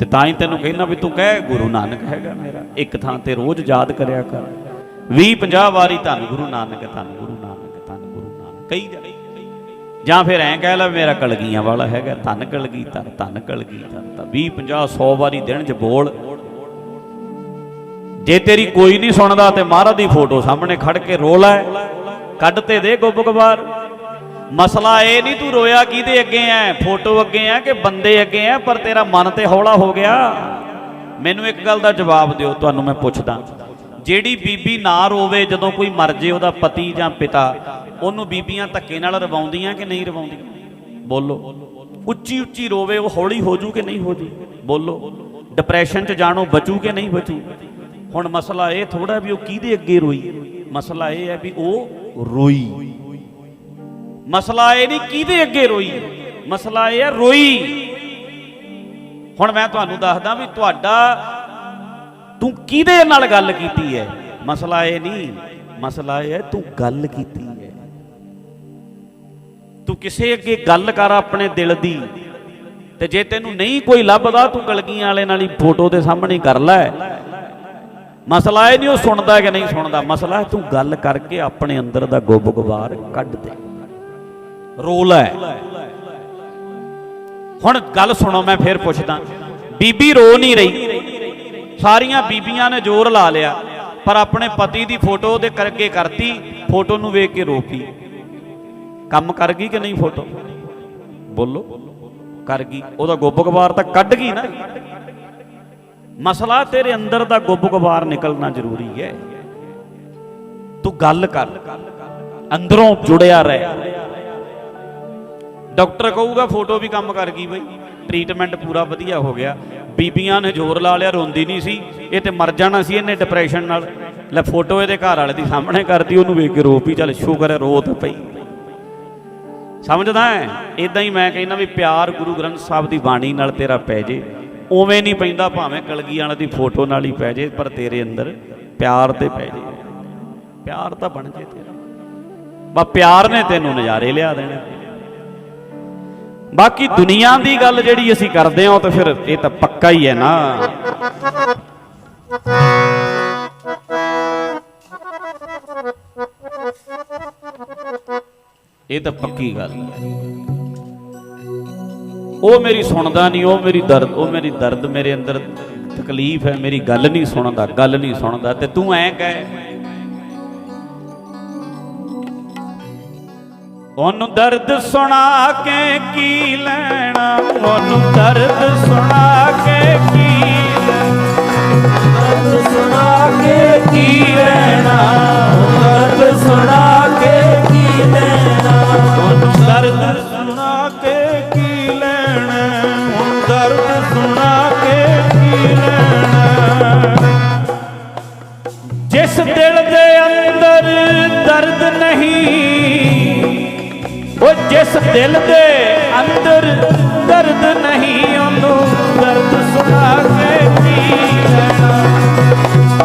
ਤੇ ਤਾਂ ਹੀ ਤੈਨੂੰ ਕਹਿੰਦਾ ਵੀ ਤੂੰ ਕਹਿ, ਗੁਰੂ ਨਾਨਕ ਹੈਗਾ ਮੇਰਾ। ਇੱਕ ਥਾਂ ਤੇ ਰੋਜ਼ ਯਾਦ ਕਰਿਆ ਕਰ। 20 50 ਵਾਰੀ ਧੰਨ ਗੁਰੂ ਨਾਨਕ, ਧੰਨ ਗੁਰੂ ਨਾਨਕ, ਧੰਨ ਗੁਰੂ ਨਾਨਕ। ਕਈ ਜਾਂ ਫਿਰ ਐਂ ਕਹਿ ਲੈ ਮੇਰਾ ਕਲਗੀਆਂ ਵਾਲਾ ਹੈਗਾ, ਧੰਨ ਕਲਗੀ, ਧੰਨ ਧੰਨ ਕਲਗੀ, ਧੰਨ ਤਾਂ 20 50 100 ਵਾਰੀ ਦਿਨ ਚ ਬੋਲ। ਜੇ ਤੇਰੀ ਕੋਈ ਨਹੀਂ ਸੁਣਦਾ ਤੇ ਮਹਾਰਾਜ ਦੀ ਫੋਟੋ ਸਾਹਮਣੇ ਖੜ ਕੇ ਰੋਲਾ ਕੱਢ ਤੇ ਦੇ ਗੁੱਬਗਵਾਰ ਮਸਲਾ ਇਹ ਨਹੀਂ ਤੂੰ ਰੋਇਆ ਕਿਹਦੇ ਅੱਗੇ ਐ? ਫੋਟੋ ਅੱਗੇ ਐ ਕਿ ਬੰਦੇ ਅੱਗੇ ਐ? ਪਰ ਤੇਰਾ ਮਨ ਤੇ ਹੌਲਾ ਹੋ ਗਿਆ। ਮੈਨੂੰ ਇੱਕ ਗੱਲ ਦਾ ਜਵਾਬ ਦਿਓ, ਤੁਹਾਨੂੰ ਮੈਂ ਪੁੱਛਦਾ। ਜਿਹੜੀ ਬੀਬੀ ਨਾ ਰੋਵੇ ਜਦੋਂ ਕੋਈ ਮਰ ਜੇ ਉਹਦਾ ਪਤੀ ਜਾਂ ਪਿਤਾ, ਉਹਨੂੰ ਬੀਬੀਆਂ ਧੱਕੇ ਨਾਲ ਰਵਾਉਂਦੀਆਂ ਕਿ ਨਹੀਂ ਰਵਾਉਂਦੀਆਂ? ਬੋਲੋ। ਉੱਚੀ ਉੱਚੀ ਰੋਵੇ, ਉਹ ਹੌਲੀ ਹੋ ਜੂ ਕਿ ਨਹੀਂ ਹੋ ਜੂ? ਬੋਲੋ। ਡਿਪਰੈਸ਼ਨ ਚ ਜਾਣੋ, ਬਚੂ ਕਿ ਨਹੀਂ ਬਚੂ? ਹੁਣ ਮਸਲਾ ਇਹ ਥੋੜਾ ਵੀ ਉਹ ਕਿਹਦੇ ਅੱਗੇ ਰੋਈ? ਮਸਲਾ ਇਹ ਹੈ ਵੀ ਉਹ ਰੋਈ। ਮਸਲਾ ਇਹ ਨਹੀਂ ਕਿਹਦੇ ਅੱਗੇ ਰੋਈ। ਮਸਲਾ ਇਹ ਹੈ ਰੋਈ। ਹੁਣ ਮੈਂ ਤੁਹਾਨੂੰ ਦੱਸਦਾ ਵੀ ਤੁਹਾਡਾ ਤੂੰ ਕਿਹਦੇ ਨਾਲ ਗੱਲ ਕੀਤੀ ਹੈ? ਮਸਲਾ ਇਹ ਨਹੀਂ, ਮਸਲਾ ਇਹ ਹੈ ਤੂੰ ਗੱਲ ਕੀਤੀ ਹੈ। ਤੂੰ ਕਿਸੇ ਅੱਗੇ ਗੱਲ ਕਰ ਆਪਣੇ ਦਿਲ ਦੀ। ਤੇ ਜੇ ਤੈਨੂੰ ਨਹੀਂ ਕੋਈ ਲੱਭਦਾ, ਤੂੰ ਕਲਗੀਆਂ ਵਾਲੇ ਨਾਲ ਹੀ ਫੋਟੋ ਦੇ ਸਾਹਮਣੇ ਕਰ ਲੈ। ਮਸਲਾ ਇਹ ਨਹੀਂ ਉਹ ਸੁਣਦਾ ਕਿ ਨਹੀਂ ਸੁਣਦਾ। ਮਸਲਾ ਹੈ ਤੂੰ ਗੱਲ ਕਰਕੇ ਆਪਣੇ ਅੰਦਰ ਦਾ ਗੁੱਬ ਗੁਬਾਰ ਕੱਢ ਦੇ। ਰੋਲ ਹੈ। ਹੁਣ ਗੱਲ ਸੁਣੋ, ਮੈਂ ਫੇਰ ਪੁੱਛਦਾ। ਬੀਬੀ ਰੋ ਨਹੀਂ ਰਹੀ। ਸਾਰੀਆਂ ਬੀਬੀਆਂ ਨੇ ਜ਼ੋਰ ਲਾ ਲਿਆ, ਪਰ ਆਪਣੇ ਪਤੀ ਦੀ ਫੋਟੋ ਉਹਦੇ ਕਰਕੇ ਕਰਤੀ, ਫੋਟੋ ਨੂੰ ਵੇਖ ਕੇ ਰੋ ਪਈ ਕੰਮ ਕਰ ਗਈ ਕਿ ਨਹੀਂ ਫੋਟੋ? ਬੋਲੋ। ਕਰ ਗਈ। ਉਹਦਾ ਗੁੱਬ ਗਵਾਰ ਤਾਂ ਕੱਢ ਗਈ ਨਾ। ਮਸਲਾ ਤੇਰੇ ਅੰਦਰ ਦਾ ਗੁੱਬ ਗਵਾਰ ਨਿਕਲਣਾ ਜ਼ਰੂਰੀ ਹੈ। ਤੂੰ ਗੱਲ ਕਰ। ਅੰਦਰੋਂ ਜੁੜਿਆ ਰਹਿ। ਡਾਕਟਰ ਕਹੂਗਾ ਫੋਟੋ ਵੀ ਕੰਮ ਕਰ ਗਈ ਬਈ। ਟ੍ਰੀਟਮੈਂਟ ਪੂਰਾ ਵਧੀਆ ਹੋ ਗਿਆ। ਬੀਬੀਆਂ ਨੇ ਜ਼ੋਰ ਲਾ ਲਿਆ, ਰੋਂਦੀ ਨਹੀਂ ਸੀ। ਇਹ ਤੇ ਮਰ ਜਾਣਾ ਸੀ ਇਹਨੇ ਡਿਪਰੈਸ਼ਨ ਨਾਲ। ਲੈ ਫੋਟੋ ਇਹਦੇ ਘਰ ਵਾਲੇ ਦੀ ਸਾਹਮਣੇ ਕਰਤੀ, ਉਹਨੂੰ ਵੇਖ ਕੇ ਰੋ ਪਈ ਚੱਲ ਸ਼ੁਕਰ ਹੈ ਰੋ ਤਾਂ ਪਈ। ਸਮਝਦਾ ਹੈ? ਇਦਾਂ ਹੀ ਮੈਂ ਕਹਿੰਦਾ ਵੀ ਪਿਆਰ ਗੁਰੂ ਗ੍ਰੰਥ ਸਾਹਿਬ ਦੀ ਬਾਣੀ ਨਾਲ ਤੇਰਾ ਪੈ ਜੇ। ਉਵੇਂ ਨਹੀਂ ਪੈਂਦਾ ਭਾਵੇਂ ਕਲਗੀ ਵਾਲੇ ਦੀ ਫੋਟੋ ਨਾਲ ਹੀ ਪੈ ਜੇ, ਪਰ ਤੇਰੇ ਅੰਦਰ ਪਿਆਰ ਤੇ ਪੈ ਜੇ। ਪਿਆਰ ਤਾਂ ਬਣ ਜੇ ਤੇਰਾ। ਬਾ ਪਿਆਰ ਨੇ ਤੈਨੂੰ ਨਜ਼ਾਰੇ ਲਿਆ ਦੇਣੇ। ਬਾਕੀ ਦੁਨੀਆ ਦੀ ਗੱਲ ਜਿਹੜੀ ਅਸੀਂ ਕਰਦੇ ਹਾਂ, ਉਹ ਤਾਂ ਫਿਰ ਇਹ ਤਾਂ ਪੱਕਾ ਹੀ ਹੈ ਨਾ। ਇਹ ਤਾਂ ਪੱਕੀ ਗੱਲ ਹੈ। ਉਹ ਮੇਰੀ ਸੁਣਦਾ ਨਹੀਂ, ਉਹ ਮੇਰੀ ਦਰਦ, ਉਹ ਮੇਰੀ ਦਰਦ ਮੇਰੇ ਅੰਦਰ ਤਕਲੀਫ ਹੈ, ਮੇਰੀ ਗੱਲ ਨਹੀਂ ਸੁਣਦਾ, ਗੱਲ ਨਹੀਂ ਸੁਣਦਾ, ਤੇ ਤੂੰ ਐਂ ਕਹਿ ਉਹਨੂੰ ਦਰਦ ਸੁਣਾ ਕੇ ਕੀ ਲੈਣਾ? ਉਹਨੂੰ ਦਰਦ ਸੁਣਾ ਕੇ ਕੀ ਦਰਦ ਸੁਣਾ ਕੇ ਕੀ ਲੈਣਾ? ਦਰਦ ਸੁਣਾ ਕੇ ਉਹਨੂੰ ਦਰਦ ਸੁਣਾ ਕੇ ਕੀ ਲੈਣਾ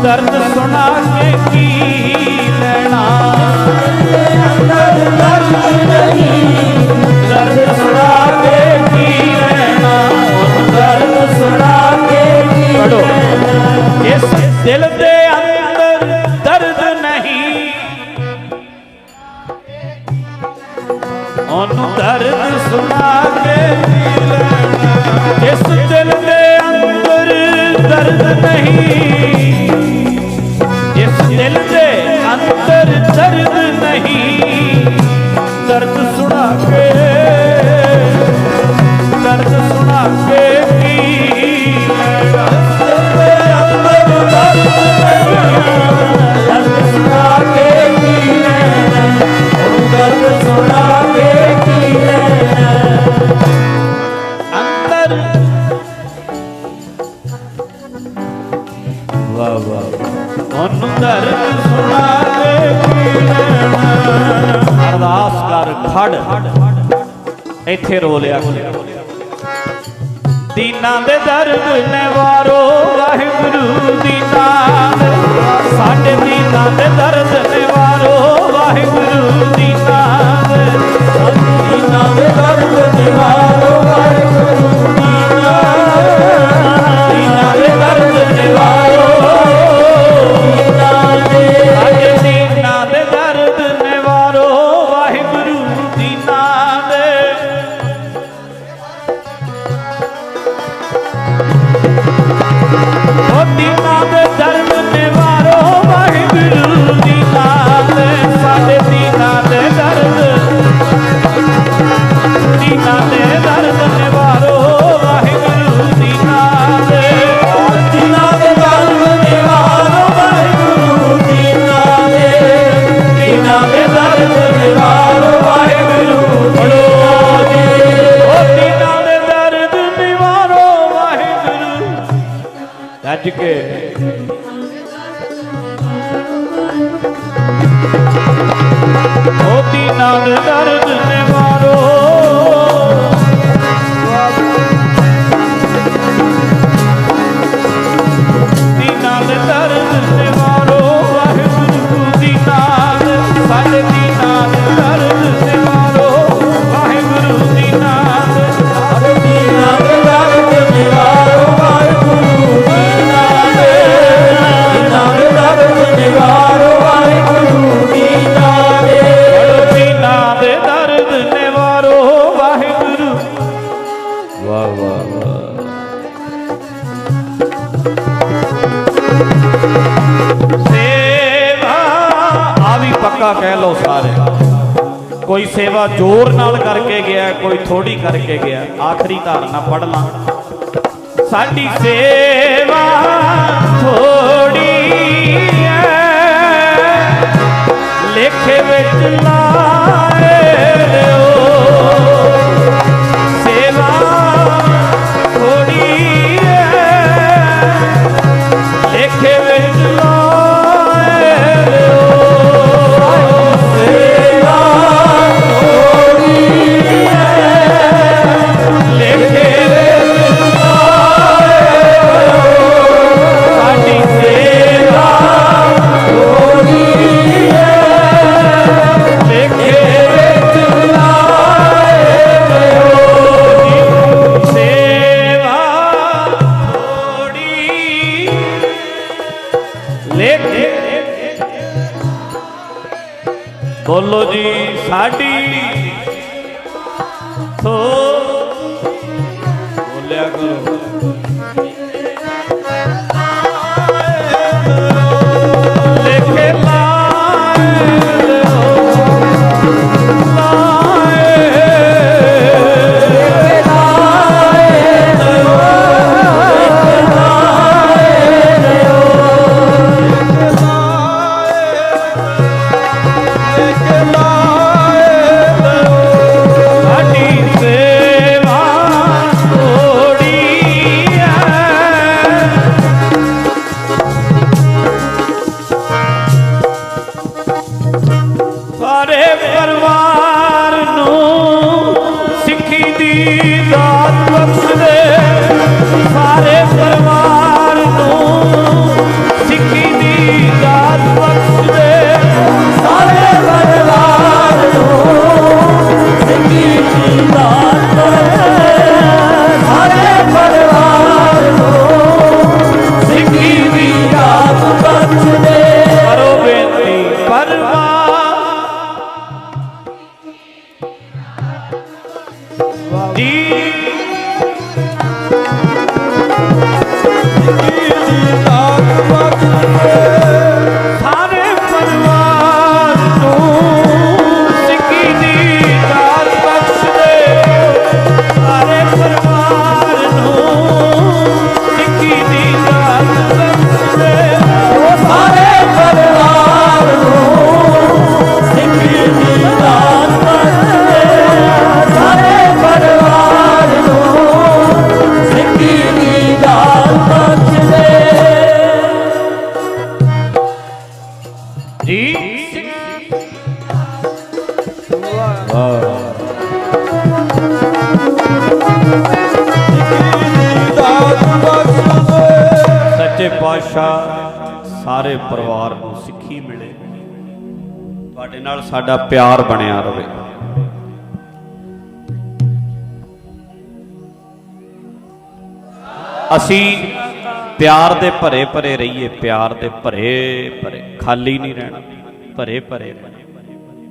ਦਰਦ ਸੁਣਾ ਕੇ ਕੀ ਲੈਣਾ ਅੰਦਰ ਦਰਦ ਨਹੀਂ ਦਰਦ ਸੁਣਾ ਕੇ ਕੀ ਲੈਣਾ ਦਰਦ ਸੁਣਾ ਕੇ ਕੀ ਪੜੋ ਇਸ ਦਿਲ ਦੇ ਇੱਥੇ ਰੋ ਲਿਆ ਦੀਨਾਂ ਦੇ ਦਰਦ ਨਿਵਾਰੋ ਵਾਹਿਗੁਰੂ ਦੀਨਾਂ ਦੇ। ਸਾਡੇ ਦੀਨਾਂ ਦੇ ਦਰਦ ਨਿਵਾਰੋ ਵਾਹਿਗੁਰੂ ਦੀਨਾਂ ਦੇ। ਦੇ ਦਰਦ ਨਿਵਾਰੋ ਰੱਜ ਕੇ। ਮੋਤੀ ਨਾਦ ਦਰ ਕੋਈ ਸੇਵਾ ਜ਼ੋਰ ਨਾਲ ਕਰਕੇ ਗਿਆ, ਕੋਈ ਥੋੜੀ ਕਰਕੇ ਗਿਆ। ਆਖਰੀ ਧਾਰਨਾ ਪੜ ਲਾਂ। ਸਾਡੀ ਸੇਵਾ ਥੋੜੀ ਐ। ਲੇਖੇ ਵਿੱਚ ਲਾ ਬੋਲੋ ਜੀ ਸਾਡੀ। ਸੋ ਬੋਲਿਆ ਕਰੋ। E ਪਰਿਵਾਰ ਨੂੰ ਸਿੱਖੀ ਮਿਲੇ, ਤੁਹਾਡੇ ਨਾਲ ਸਾਡਾ ਪਿਆਰ ਬਣਿਆ ਰਹੇ ਅਸੀਂ ਪਿਆਰ ਦੇ ਭਰੇ ਭਰੇ ਰਹੀਏ, ਪਿਆਰ ਦੇ ਭਰੇ ਭਰੇ ਖਾਲੀ ਨਹੀਂ ਰਹਿਣਾ ਭਰੇ ਭਰੇ